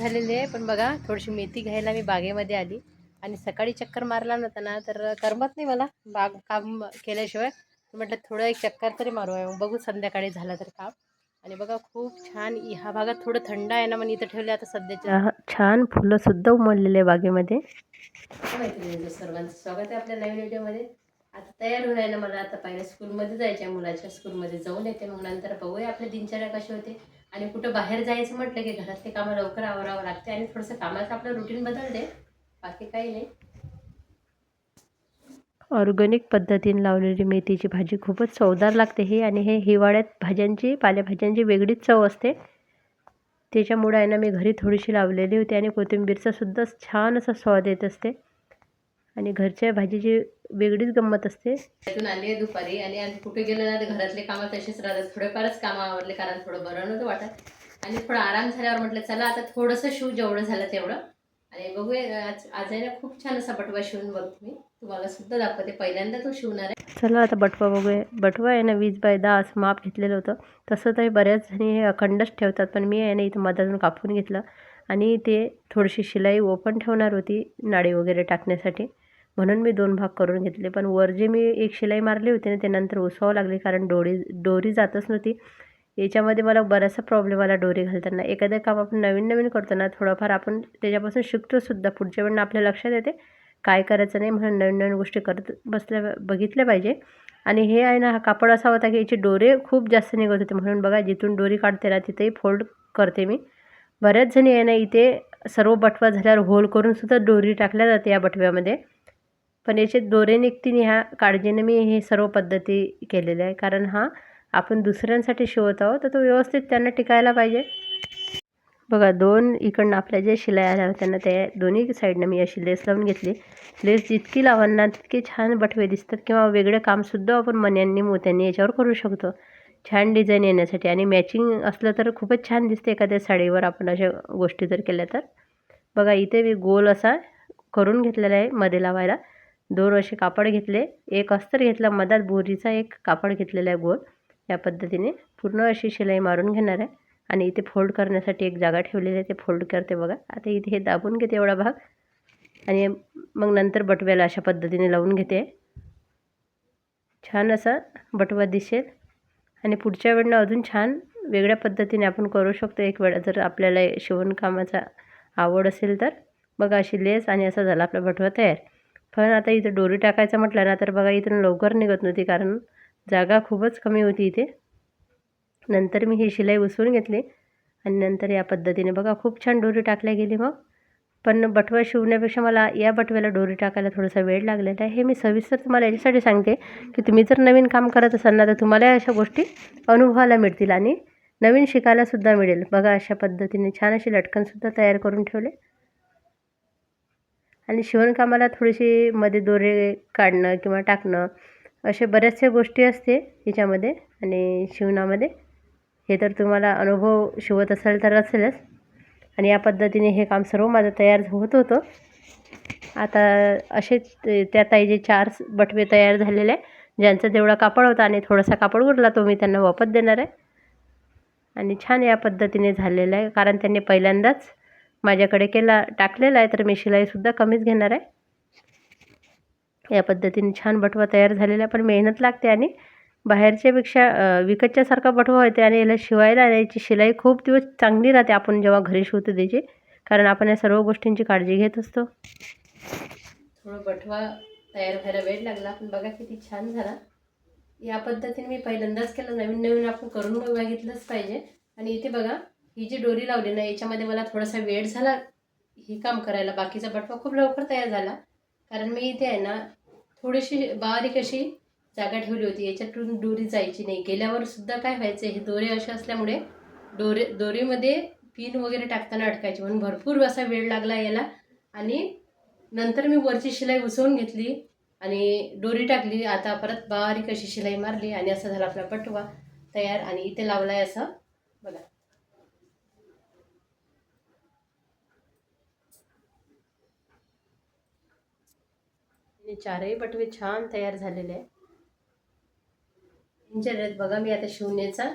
झालेली आहे. पण बघा थोडीशी मेथी घ्यायला मी बागेमध्ये आली. आणि सकाळी चक्कर मारला नव्हता ना तर करमत नाही मला बाग काम केल्याशिवाय. म्हटलं थोडं एक चक्कर तरी मारू. आहे बघू संध्याकाळी झालं तर काम. आणि बघा खूप छान ह्या भागात थोडं थंड आहे ना मग इथं ठेवले आता सध्याच्या छान फुलं सुद्धा उमललेले बागेमध्ये. सर्वांचं स्वागत आहे आपल्या नवीन व्हिडिओमध्ये. आता तयार होऊन आहे ना मला. आता पहिल्या स्कूलमध्ये जायचं आहे मुलाच्या स्कूलमध्ये जाऊन येते मग नंतर बघूया आपले दिनचर्या कशी होते. आणि कुठं बाहेर जायचं म्हटलं की घरातले कामं लवकर आवरावं लागते आणि थोडंसं कामाचं आपलं रुटीन बदलते. बाकी काही नाही. ऑर्गॅनिक पद्धतीने लावलेली मेथीची भाजी खूपच चवदार लागते ही आणि हे हिवाळ्यात भाज्यांची पालेभाज्यांची वेगळीच चव असते. त्याच्यामुळे आहे ना मी घरी थोडीशी लावलेली होती आणि कोथिंबीरचा सुद्धा छान असा स्वाद येत असते. आणि घरच्या भाजीची वेगळीच गंमत असते. त्यातून आली आहे दुपारी आणि कुठे गेलं ना तर घरातले कामं तसेच राहतात. थोडेफारच कामं आवडले कारण थोडं बरं नव्हतं वाटत. आणि थोडं आराम झाल्यावर म्हटलं चला आता थोडंसं शिव जेवढं झालं तेवढं. आणि बघूया आज आज आहे ना खूप छान असा बटवा शिवून बघते मी. तुम्हाला सुद्धा दाखवते. पहिल्यांदा तो शिवणार आहे. चला आता बटवा बघूया. बटवा आहे ना वीस बाय दहा असं माप घेतलेलं होतं. तसं तर बऱ्याच जणी हे अखंडच ठेवतात पण मी आहे ना इथं मधातून कापून घेतलं. आणि ते थोडीशी शिलाई ओपन ठेवणार होती नाडी वगैरे टाकण्यासाठी. म्हणून मी दोन भाग करून घेतले. पण वर जे मी एक शिलाई मारली होती ना ते नंतर उसवावं लागली कारण डोरी डोरी जातच नव्हती. याच्यामध्ये मला बराचसा प्रॉब्लेम आला डोरी घालताना. एखादं काम आपण नवीन नवीन करतो ना थोडंफार आपण त्याच्यापासून शिकतोसुद्धा पुढच्या वेळेला आपल्या लक्षात येते काय करायचं नाही म्हणून नवीन नवीन गोष्टी करत बसल्या बघितल्या पाहिजे. आणि हे आहे ना हा कापड असा होता की याचे डोरे खूप जास्त निघत होते. म्हणून बघा जिथून डोरी काढते ना तिथेही फोल्ड करते मी. बऱ्याच जणी आहे ना इथे सर्व बटवा झाल्यावर होल करूनसुद्धा डोरी टाकल्या जाते या बटव्यामध्ये. पण याचे दोरे निघतील ह्या काळजीने मी हे सर्व पद्धती केलेल्या आहे कारण हा आपण दुसऱ्यांसाठी शिवत आहोत तर तो व्यवस्थित त्यांना टिकायला पाहिजे. बघा दोन इकडनं आपल्या जे शिलाई आल्या होत्या त्या दोन्ही साईडनं मी अशी लेस लावून घेतली. लेस जितकी लावाल ना तितके छान बटवे दिसतात किंवा वेगळे कामसुद्धा आपण मन्यांनी मोत्यांनी याच्यावर करू शकतो. छान डिझाईन येण्यासाठी आणि मॅचिंग असलं तर खूपच छान दिसते एखाद्या साडीवर आपण अशा गोष्टी जर केल्या तर. बघा इथे मी गोल असा करून घेतलेला आहे मध्ये लावायला. दोन असे कापड घेतले. एक अस्तर घेतला. मधात बोरीचा एक कापड घेतलेला आहे गोल. या पद्धतीने पूर्ण अशी शिलाई मारून घेणार आहे. आणि इथे फोल्ड करण्यासाठी एक जागा ठेवलेली आहे. ते फोल्ड करते बघा. आता इथे हे दाबून घेते एवढा भाग. आणि मग नंतर बटव्याला अशा पद्धतीने लावून घेते. छान असा बटवा दिसेल. आणि पुढच्या वेळेनं अजून छान वेगळ्या पद्धतीने आपण करू शकतो. एक वेळा जर आपल्याला शिवणकामाचा आवड असेल तर. बघा अशी लेस आणि असा झाला आपला बटवा तयार. पण आता इथं डोरी टाकायचं म्हटलं ना तर बघा इथून लवकर निघत नव्हती कारण जागा खूपच कमी होती इथे. नंतर मी ही शिलाई उसळून घेतली आणि नंतर या पद्धतीने बघा खूप छान डोरी टाकल्या गेली मग. पण बटवा शिवण्यापेक्षा मला या बटव्याला डोरी टाकायला थोडासा वेळ लागलेला आहे. हे मी सविस्तर तुम्हाला याच्यासाठी सांगते की तुम्ही जर नवीन काम करत असाल ना तर तुम्हाला अशा गोष्टी अनुभवायला मिळतील आणि नवीन शिकायलासुद्धा मिळेल. बघा अशा पद्धतीने छान असे लटकनसुद्धा तयार करून ठेवले. आणि शिवणकामाला थोडीशी मध्ये दोरे काढणं किंवा टाकणं असे बऱ्याचशा गोष्टी असते याच्यामध्ये आणि शिवणामध्ये. हे तर तुम्हाला अनुभव शिवत असाल तर असेलच. आणि या पद्धतीने हे काम सर्व माझं तयार होत होतं. आता असेच त्या ताईचे चार बटवे तयार झालेले आहे. ज्यांचा जेवढा कापड होता आणि थोडासा कापड उरला तो मी त्यांना वापस देणार आहे. आणि छान या पद्धतीने झालेलं आहे कारण त्यांनी पहिल्यांदाच माझ्याकडे केला टाकलेला आहे तर मी शिलाईसुद्धा कमीच घेणार आहे. या पद्धतीने छान बटवा तयार झालेला आहे पण मेहनत लागते आणि बाहेरच्यापेक्षा विकतच्यासारखा बटवा होते आणि याला शिवायला याची शिलाई खूप दिवस चांगली राहते आपण जेव्हा घरी शिवतो त्याची कारण आपण या सर्व गोष्टींची काळजी घेत असतो. थोडं बटवा तयार व्हायला वेळ लागला पण बघा किती छान झाला. या पद्धतीने मी पहिल्यांदाच केलं नवीन नवीन आपण करून बघितलंच पाहिजे. आणि इथे बघा ही जी डोरी लावली ना याच्यामध्ये मला थोडासा वेळ झाला हे काम करायला. बाकीचा बटवा खूप लवकर तयार झाला. कारण मी इथे आहे ना थोडीशी बारीक अशी जागा ठेवली होती. याच्यातून दोरी जायची नाही. गेल्यावर सुद्धा काय व्हायचं हे दोरे असे असल्यामुळे दोरे दोरीमध्ये पिन वगैरे टाकताना अडकायची. म्हणून भरपूर असा वेळ लागला याला. आणि नंतर मी वरची शिलाई उसवून घेतली आणि दोरी टाकली. आता परत बारीक अशी शिलाई मारली आणि असा झाला आपला पटवा तयार आणि इथे लावला आहे असं. बघा. चारही बटवे छान तयार झालेले आहे बघा मी आता शिवण्याचा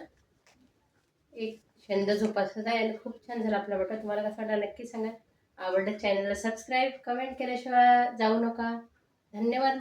एक छंद जोपासत आहे आणि खूप छान झाला आपला बटा तुम्हाला कसा वाटला नक्की सांगा. आवडलं चॅनलला सबस्क्राईब कमेंट केल्याशिवाय जाऊ नका. धन्यवाद.